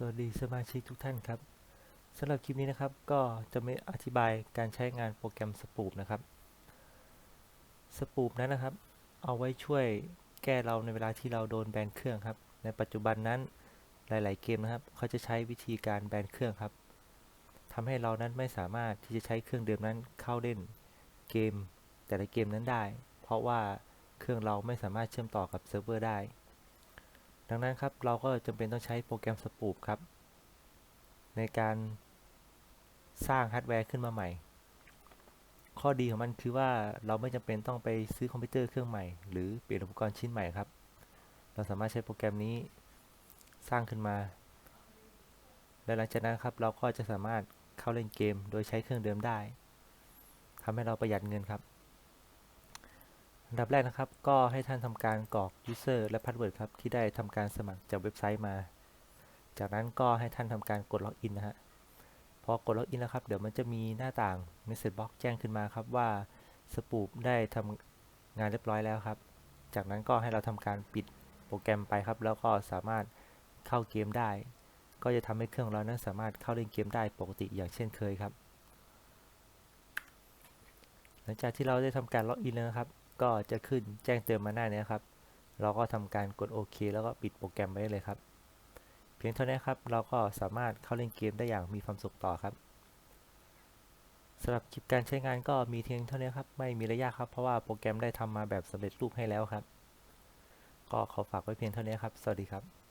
สวัสดีสมาชิกทุกท่านครับสำหรับคลิปนี้นะครับก็จะไม่อธิบายการใช้งานโปรแกรมสปูปนะครับสปูปนั้นนะครับ เอาไว้ช่วยแก้เราในเวลาที่เราโดนแบนเครื่องครับ ในปัจจุบันนั้นหลาย ๆ เกมนะครับ เขาจะใช้วิธีการแบนเครื่องครับทำให้เรานั้นไม่สามารถที่จะใช้เครื่องเดิมนั้นเข้าเล่นเกม แต่ละเกมนั้นได้ เพราะว่าเครื่องเราไม่สามารถเชื่อมต่อกับเซิร์ฟเวอร์ได้ ดังนั้นครับเราก็จำเป็นต้องใช้โปรแกรมสปูปครับ ในการสร้างฮาร์ดแวร์ขึ้นมาใหม่ ข้อดีของมันคือว่าเราไม่จำเป็นต้องไปซื้อคอมพิวเตอร์เครื่องใหม่ หรือเปลี่ยนอุปกรณ์ชิ้นใหม่ครับ เราสามารถใช้โปรแกรมนี้สร้างขึ้นมา และหลังจากนั้นครับเราก็จะสามารถเข้าเล่นเกม โดยใช้เครื่องเดิมได้ทำให้เราประหยัดเงินครับ อันดับแรกนะครับ ก็ให้ท่านทำการกรอก user และ password ครับ ที่ได้ทำการสมัครจากเว็บไซต์มา จากนั้นก็ให้ท่านทำการกดล็อกอินนะฮะ พอกดล็อกอินแล้วครับ เดี๋ยวมันจะมีหน้าต่าง message box แจ้งขึ้นมาครับว่าสปูปได้ทำงานเรียบร้อยแล้วครับ จากนั้นก็ให้เราทำการปิดโปรแกรมไปครับ แล้วก็สามารถเข้าเกมได้ ก็จะทำให้เครื่องเรานั้นสามารถเข้าเล่นเกมได้ปกติอย่างเช่นเคยครับ หลังจากที่เราได้ทำการล็อกอินแล้วนะครับ ก็จะขึ้นแจ้งเตือนมาหน้านี้ครับ เราก็ทำการกดโอเคแล้วก็ปิดโปรแกรมไว้เลยครับ เพียงเท่านี้ครับ เราก็สามารถเข้าเล่นเกมได้อย่างมีความสุขต่อครับสำหรับคลิปการใช้งานก็มีเพียงเท่านี้ครับ ไม่มีระยะครับ เพราะว่าโปรแกรมได้ทำมาแบบสำเร็จรูปให้แล้วครับ ก็ขอฝากไว้เพียงเท่านี้ครับ สวัสดีครับ